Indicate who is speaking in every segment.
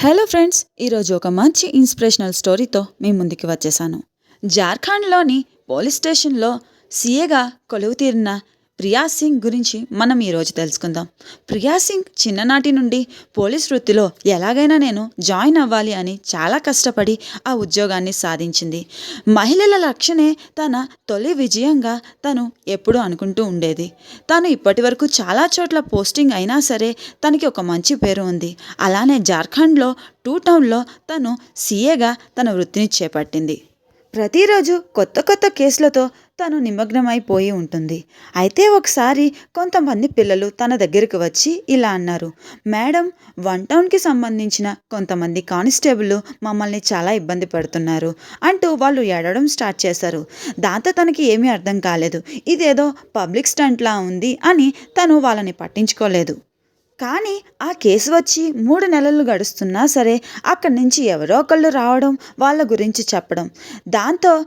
Speaker 1: Hello friends ఈరోజు ఒక మంచి ఇన్స్పిరేషనల్ స్టోరీతో మీ ముందుకి వచ్చేసాను. జార్ఖండ్లోని పోలీస్ స్టేషన్లో సీఏగా కొలువు తీరిన ప్రియా సింగ్ గురించి మనం ఈరోజు తెలుసుకుందాం. ప్రియా సింగ్ చిన్ననాటి నుండి పోలీస్ వృత్తిలో ఎలాగైనా నేను జాయిన్ అవ్వాలి అని చాలా కష్టపడి ఆ ఉద్యోగాన్ని సాధించింది. మహిళల రక్షణే తన తొలి విజయంగా తను ఎప్పుడూ అనుకుంటూ ఉండేది. తాను ఇప్పటి వరకు చాలా చోట్ల పోస్టింగ్ అయినా సరే తనకి ఒక మంచి పేరు ఉంది. అలానే జార్ఖండ్లో టూ టౌన్లో తను సీఏగా తన వృత్తిని చేపట్టింది. ప్రతిరోజు కొత్త కొత్త కేసులతో తను నిమగ్నమైపోయి ఉంటుంది. అయితే ఒకసారి కొంతమంది పిల్లలు తన దగ్గరికి వచ్చి ఇలా అన్నారు మేడం వన్ టౌన్కి సంబంధించిన కొంతమంది కానిస్టేబుల్ మమ్మల్ని చాలా ఇబ్బంది పడుతున్నారు అంటూ వాళ్ళు ఏడవడం స్టార్ట్ చేశారు. దాంతో తనకి ఏమీ అర్థం కాలేదు. ఇదేదో పబ్లిక్ స్టంట్లా ఉంది అని తను వాళ్ళని పట్టించుకోలేదు. కానీ ఆ కేసు వచ్చి మూడు నెలలు గడుస్తున్నా సరే అక్కడి నుంచి ఎవరో ఒకళ్ళు రావడం వాళ్ళ గురించి చెప్పడం. దాంతో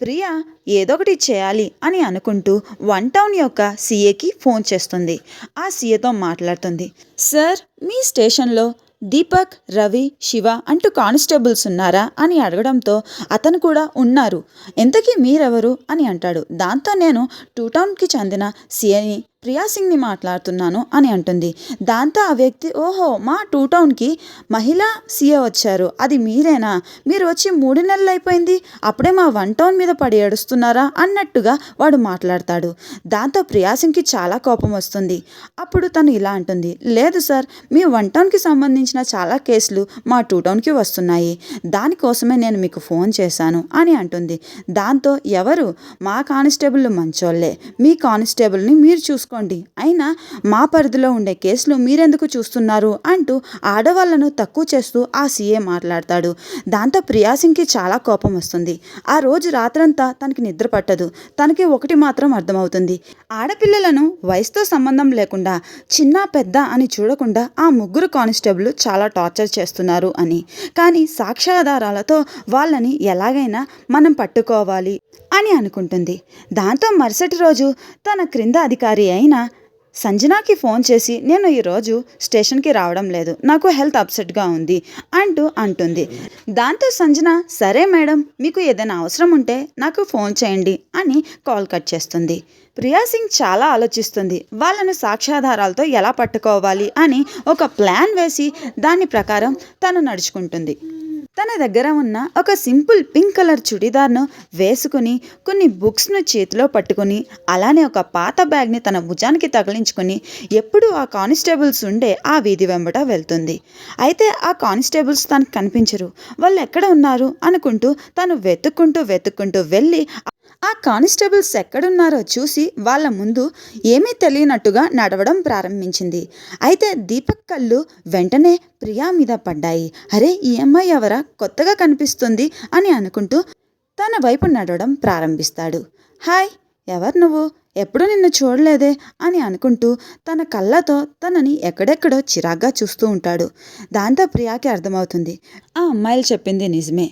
Speaker 1: ప్రియా ఏదో ఒకటి చేయాలి అని అనుకుంటూ వన్ టౌన్ యొక్క సీఏకి ఫోన్ చేస్తుంది. ఆ సీఏతో మాట్లాడుతుంది. సార్ మీ స్టేషన్లో దీపక్ రవి శివ అంటూ కానిస్టేబుల్స్ ఉన్నారా? అని అడగడంతో అతను కూడా ఉన్నారు. ఎంతకీ మీరెవరు? అని అంటాడు. దాంతో నేను టూ టౌన్కి చెందిన సీఏని ప్రియా సింగ్ని మాట్లాడుతున్నాను అని అంటుంది. దాంతో ఆ వ్యక్తి ఓహో మా టూ టౌన్కి మహిళా సీఏ వచ్చారు. అది మీరేనా? మీరు వచ్చి మూడు నెలలు అయిపోయింది. అప్పుడే మా వన్ టౌన్ మీద పడి ఏడుస్తున్నారా? అన్నట్టుగా వాడు మాట్లాడతాడు. దాంతో ప్రియాసింగ్కి చాలా కోపం వస్తుంది. అప్పుడు తను ఇలా అంటుంది. లేదు సార్ మీ వన్ టౌన్కి సంబంధించిన చాలా కేసులు మా టూ టౌన్కి వస్తున్నాయి. దానికోసమే నేను మీకు ఫోన్ చేశాను అని అంటుంది. దాంతో ఎవరు? మా కానిస్టేబుల్ మంచోళ్ళే. మీ కానిస్టేబుల్ని మీరు చూసుకో చేసుకోండి అయినా మా పరిధిలో ఉండే కేసులు మీరెందుకు చూస్తున్నారు? అంటూ ఆడవాళ్ళను తక్కువ చేస్తూ ఆ సీఏ మాట్లాడతాడు. దాంతో ప్రియాసింగ్కి చాలా కోపం వస్తుంది. ఆ రోజు రాత్రంతా తనకి నిద్ర పట్టదు. తనకి ఒకటి మాత్రం అర్థమవుతుంది. ఆడపిల్లలను వయసుతో సంబంధం లేకుండా చిన్న పెద్ద అని చూడకుండా ఆ ముగ్గురు కానిస్టేబుల్ చాలా టార్చర్ చేస్తున్నారు అని. కానీ సాక్ష్యాధారాలతో వాళ్ళని ఎలాగైనా మనం పట్టుకోవాలి. అని అనుకుంటుంది. దాంతో మరుసటి రోజు తన క్రింద అధికారి అయిన సంజనాకి ఫోన్ చేసి నేను ఈరోజు స్టేషన్కి రావడం లేదు. నాకు హెల్త్ అప్సెట్గా ఉంది అంటూ అంటుంది. దాంతో సంజన సరే మేడం మీకు ఏదైనా అవసరం ఉంటే నాకు ఫోన్ చేయండి అని కాల్ కట్ చేస్తుంది. ప్రియా సింగ్ చాలా ఆలోచిస్తుంది. వాళ్ళను సాక్ష్యాధారాలతో ఎలా పట్టుకోవాలి అని ఒక ప్లాన్ వేసి దాని ప్రకారం తను నడుచుకుంటుంది. తన దగ్గర ఉన్న ఒక సింపుల్ పింక్ కలర్ చుడిదార్ను వేసుకుని కొన్ని బుక్స్ను చేతిలో పట్టుకుని అలానే ఒక పాత బ్యాగ్ని తన భుజానికి తగిలించుకుని ఎప్పుడు ఆ కానిస్టేబుల్స్ ఉండే ఆ వీధి వెంబట వెళ్తుంది. అయితే ఆ కానిస్టేబుల్స్ తనకు కనిపించరు. వాళ్ళు ఎక్కడ ఉన్నారు? అనుకుంటూ తను వెతుక్కుంటూ వెతుక్కుంటూ వెళ్ళి ఆ కానిస్టేబుల్స్ ఎక్కడున్నారో చూసి వాళ్ళ ముందు ఏమీ తెలియనట్టుగా నడవడం ప్రారంభించింది. అయితే దీపక్ కళ్ళు వెంటనే ప్రియా మీద పడ్డాయి. అరే ఈ అమ్మాయి ఎవరా? కొత్తగా కనిపిస్తుంది అని అనుకుంటూ తన వైపు నడవడం ప్రారంభిస్తాడు. హాయ్ ఎవరు నువ్వు? ఎప్పుడు నిన్ను చూడలేదే? అని అనుకుంటూ తన కళ్ళతో తనని ఎక్కడెక్కడో చిరాగ్గా చూస్తూ ఉంటాడు. దాంతో ప్రియాకి అర్థమవుతుంది. ఆ అమ్మాయిలు చెప్పింది నిజమే.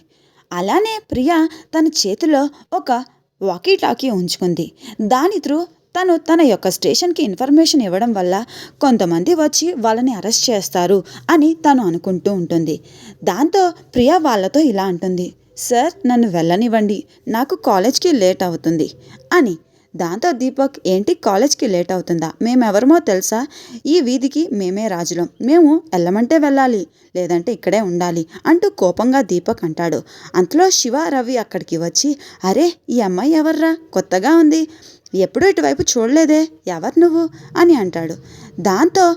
Speaker 1: అలానే ప్రియా తన చేతిలో ఒక వాకీ టాకీ ఉంచుకుంది. దాని త్రూ తను తన యొక్క స్టేషన్కి ఇన్ఫర్మేషన్ ఇవ్వడం వల్ల కొంతమంది వచ్చి వాళ్ళని అరెస్ట్ చేస్తారు అని తను అనుకుంటూ ఉంటుంది. దాంతో ప్రియా వాళ్ళతో ఇలా అంటుంది. సార్ నన్ను వెళ్ళనివ్వండి. నాకు కాలేజ్కి లేట్ అవుతుంది అని దాంతో దీపక్ ఏంటి? కాలేజ్కి లేట్ అవుతుందా? మేమెవరమో తెలుసా? ఈ వీధికి మేమే రాజులం. మేము వెళ్ళమంటే వెళ్ళాలి లేదంటే ఇక్కడే ఉండాలి అంటూ కోపంగా దీపక్ అంటాడు. అంతలో శివ రవి అక్కడికి వచ్చి అరే ఈ అమ్మాయి ఎవర్రా? కొత్తగా ఉంది. ఎప్పుడూ ఇటువైపు చూడలేదే. ఎవరు నువ్వు? అని అంటాడు. దాంతో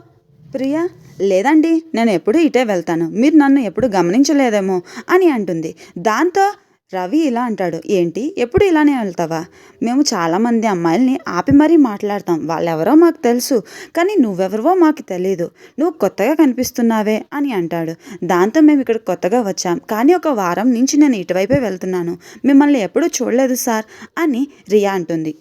Speaker 1: ప్రియా లేదండి. నేను ఎప్పుడూ ఇటే వెళ్తాను. మీరు నన్ను ఎప్పుడు గమనించలేదేమో అని అంటుంది. దాంతో రవి ఇలా అంటాడు ఏంటి? ఎప్పుడు ఇలానే వెళ్తావా? మేము చాలామంది అమ్మాయిల్ని ఆపి మరీ మాట్లాడతాం. వాళ్ళెవరో మాకు తెలుసు కానీ నువ్వెవరివో మాకు తెలియదు నువ్వు కొత్తగా కనిపిస్తున్నావే అని అంటాడు. దాంతో మేము ఇక్కడ కొత్తగా వచ్చాం కానీ ఒక వారం నుంచి నేను ఇటువైపే వెళ్తున్నాను. మిమ్మల్ని ఎప్పుడూ చూడలేదు సార్ అని రియా అంటుంది.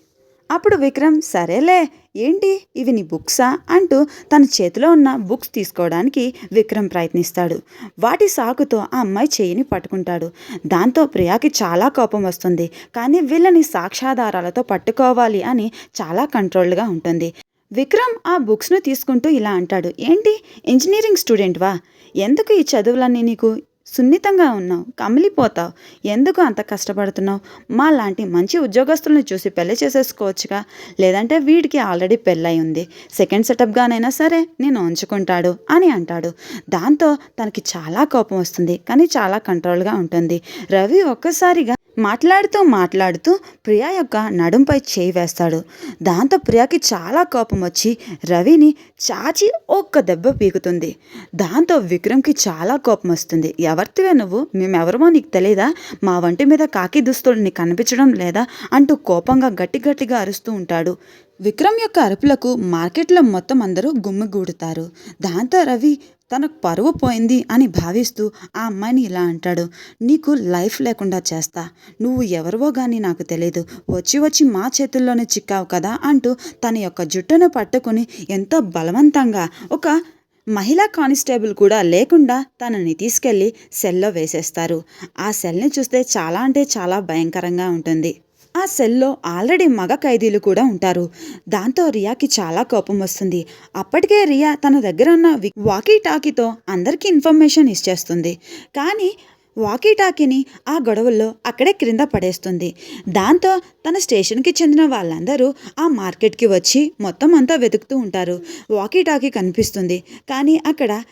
Speaker 1: అప్పుడు విక్రమ్ సరేలే ఏంటి? ఇవి నీ బుక్సా? అంటూ తన చేతిలో ఉన్న బుక్స్ తీసుకోవడానికి విక్రమ్ ప్రయత్నిస్తాడు. వాటి సాకుతో ఆ అమ్మాయి చేయిని పట్టుకుంటాడు. దాంతో ప్రియాకి చాలా కోపం వస్తుంది. కానీ వీళ్ళని సాక్ష్యాధారాలతో పట్టుకోవాలి అని చాలా కంట్రోల్డ్గా ఉంటుంది. విక్రమ్ ఆ బుక్స్ను తీసుకుంటూ ఇలా అంటాడు. ఏంటి? ఇంజనీరింగ్ స్టూడెంట్వా? ఎందుకు ఈ చదువులన్నీ నీకు? సున్నితంగా ఉన్నావు కమిలిపోతావు. ఎందుకు అంత కష్టపడుతున్నావు? మా లాంటి మంచి ఉద్యోగస్తులను చూసి పెళ్ళి చేసేసుకోవచ్చుగా? లేదంటే వీడికి ఆల్రెడీ పెళ్ళై ఉంది. సెకండ్ సెటప్గానైనా సరే నేను ఉంచుకుంటాడు అని అంటాడు. దాంతో తనకి చాలా కోపం వస్తుంది కానీ చాలా కంట్రోల్గా ఉంటుంది. రవి ఒక్కసారిగా మాట్లాడుతూ మాట్లాడుతూ ప్రియా యొక్క నడుంపై చేయి వేస్తాడు. దాంతో ప్రియాకి చాలా కోపం వచ్చి రవిని చాచి ఒక్క దెబ్బ పీకుతుంది. దాంతో విక్రమ్కి చాలా కోపం వస్తుంది. ఎవరితివే నువ్వు? మేమెవరమో నీకు తెలియదా మా వంటి మీద కాకి దుస్తులు నీకు కనిపించడం లేదా? అంటూ కోపంగా గట్టి గట్టిగా అరుస్తూ ఉంటాడు. విక్రమ్ యొక్క అరుపులకు మార్కెట్లో మొత్తం అందరూ గుమ్మిగూడుతారు. దాంతో రవి తనకు పరువు పోయింది అని భావిస్తూ ఆ అమ్మాయిని ఇలా అంటాడు నీకు లైఫ్ లేకుండా చేస్తా నువ్వు ఎవరివో కానీ నాకు తెలియదు వచ్చి వచ్చి మా చేతుల్లోనే చిక్కావు కదా అంటూ తన యొక్క జుట్టును పట్టుకుని ఎంతో బలవంతంగా ఒక మహిళా కానిస్టేబుల్ కూడా లేకుండా తనని తీసుకెళ్ళి సెల్లో వేసేస్తారు. ఆ సెల్ని చూస్తే చాలా అంటే చాలా భయంకరంగా ఉంటుంది. ఆ సెల్లో ఆల్రెడీ మగ ఖైదీలు కూడా ఉంటారు. దాంతో రియాకి చాలా కోపం వస్తుంది. అప్పటికే రియా తన దగ్గర ఉన్న వాకీ టాకీతో అందరికీ ఇన్ఫర్మేషన్ ఇచ్చేస్తుంది. కానీ వాకీ టాకీని ఆ గొడవల్లో అక్కడే క్రింద పడేస్తుంది. దాంతో తన స్టేషన్కి చెందిన వాళ్ళందరూ ఆ మార్కెట్కి వచ్చి మొత్తం అంతా వెతుకుతూ ఉంటారు. వాకీ టాకీ కనిపిస్తుంది. కానీ అక్కడ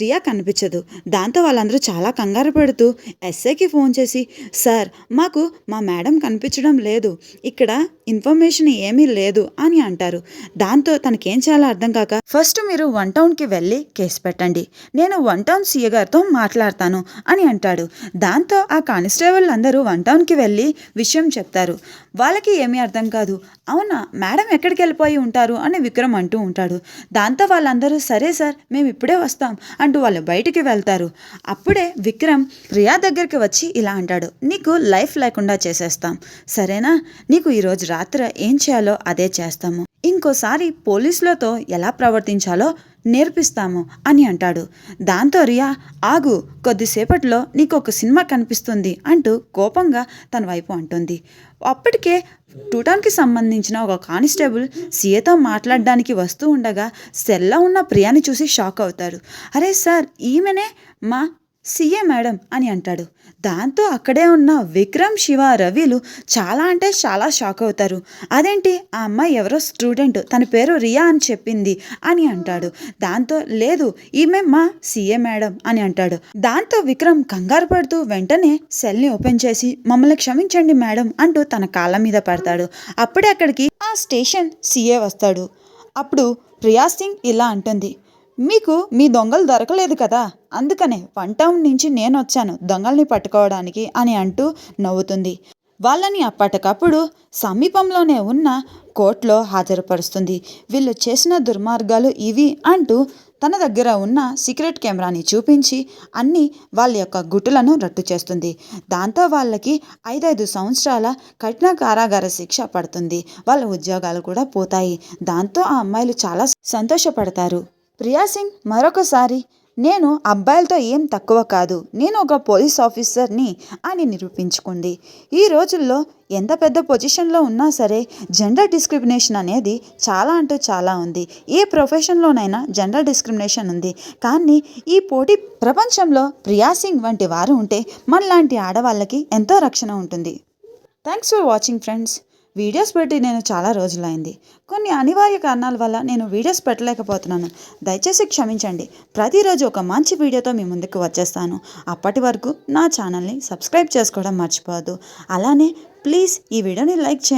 Speaker 1: రియా కనిపించదు. దాంతో వాళ్ళందరూ చాలా కంగారు పెడుతూ ఎస్ఐకి ఫోన్ చేసి సార్ మాకు మా మేడం కనిపించడం లేదు. ఇక్కడ ఇన్ఫర్మేషన్ ఏమీ లేదు అని అంటారు. దాంతో తనకేం చేయాలో అర్థం కాక ఫస్ట్ మీరు వన్ టౌన్కి వెళ్ళి కేసు పెట్టండి. నేను వన్ టౌన్ సీఏ గారితో మాట్లాడతాను అని అంటాడు. దాంతో ఆ కానిస్టేబుల్ అందరూ వన్ టౌన్కి వెళ్ళి విషయం చెప్తారు. వాళ్ళకి ఏమీ అర్థం కాదు. అవునా మేడం ఎక్కడికి వెళ్ళిపోయి ఉంటారు అని విక్రమ్ అంటూ ఉంటాడు. దాంతో వాళ్ళందరూ సరే సార్ మేము ఇప్పుడే వస్తాం అంటూ వాళ్ళు బయటికి వెళ్తారు. అప్పుడే విక్రమ్ ప్రియా దగ్గరికి వచ్చి ఇలా అంటాడు నీకు లైఫ్ లేకుండా చేసేస్తాం. సరేనా? నీకు ఈరోజు రాత్రి ఏం చేయాలో అదే చేస్తాము. ఇంకోసారి పోలీసులతో ఎలా ప్రవర్తించాలో నేర్పిస్తాము అని అంటాడు. దాంతో రియా ఆగు కొద్దిసేపట్లో నీకు ఒక సినిమా కనిపిస్తుంది అంటూ కోపంగా తన వైపు అంటుంది. అప్పటికే టూటాన్కి సంబంధించిన ఒక కానిస్టేబుల్ సీఏతో మాట్లాడడానికి వస్తూ ఉండగా సెల్లో ఉన్న ప్రియాని చూసి షాక్ అవుతారు. అరే సార్ ఈమెనే మా సీఏ మేడం అని అంటాడు. దాంతో అక్కడే ఉన్న విక్రమ్ శివ రవిలు చాలా అంటే చాలా షాక్ అవుతారు. అదేంటి? ఆ అమ్మాయి ఎవరో స్టూడెంట్ తన పేరు రియా అని చెప్పింది అని అంటాడు. దాంతో లేదు ఈమె మా సీఏ మేడం అని అంటాడు. దాంతో విక్రమ్ కంగారు పడుతూ వెంటనే సెల్ని ఓపెన్ చేసి మమ్మల్ని క్షమించండి మేడం అంటూ తన కాళ్ళ మీద పడతాడు. అప్పుడే అక్కడికి ఆ స్టేషన్ సీఏ వస్తాడు. అప్పుడు ప్రియా సింగ్ ఇలా అంటుంది. మీకు మీ దొంగలు దొరకలేదు కదా. అందుకనే వన్ టౌన్ నుంచి నేను వచ్చాను దొంగల్ని పట్టుకోవడానికి అని అంటూ నవ్వుతుంది. వాళ్ళని అప్పటికప్పుడు సమీపంలోనే ఉన్న కోర్టులో హాజరుపరుస్తుంది. వీళ్ళు చేసిన దుర్మార్గాలు ఇవి అంటూ తన దగ్గర ఉన్న సీక్రెట్ కెమెరాని చూపించి అన్ని వాళ్ళ యొక్క గుట్టులను రట్టు చేస్తుంది. దాంతో వాళ్ళకి ఐదైదు సంవత్సరాల కఠిన కారాగార శిక్ష పడుతుంది. వాళ్ళ ఉద్యోగాలు కూడా పోతాయి. దాంతో ఆ అమ్మాయిలు చాలా సంతోషపడతారు. ప్రియా సింగ్ మరొకసారి నేను అబ్బాయిలతో ఏం తక్కువ కాదు. నేను ఒక పోలీస్ ఆఫీసర్ని అని నిరూపించుకుంది. ఈ రోజుల్లో ఎంత పెద్ద పొజిషన్లో ఉన్నా సరే జెండర్ డిస్క్రిమినేషన్ అనేది చాలా అంటూ చాలా ఉంది. ఏ ప్రొఫెషన్లోనైనా జెండర్ డిస్క్రిమినేషన్ ఉంది. కానీ ఈ పోటీ ప్రపంచంలో ప్రియా సింగ్ వంటి వారు ఉంటే మనలాంటి ఆడవాళ్ళకి ఎంతో రక్షణ ఉంటుంది. Thanks for watching friends videos పెట్టి నేను చాలా రోజులైంది. కొన్ని అనివార్య కారణాల వల్ల నేను వీడియోస్ పెట్టలేకపోతున్నాను. దయచేసి క్షమించండి. ప్రతిరోజు ఒక మంచి వీడియోతో మీ ముందుకు వచ్చేస్తాను. అప్పటి వరకు నా ఛానల్ని సబ్స్క్రైబ్ చేసుకోవడం మర్చిపోవద్దు. అలానే ప్లీజ్ ఈ వీడియోని లైక్ చేయండి.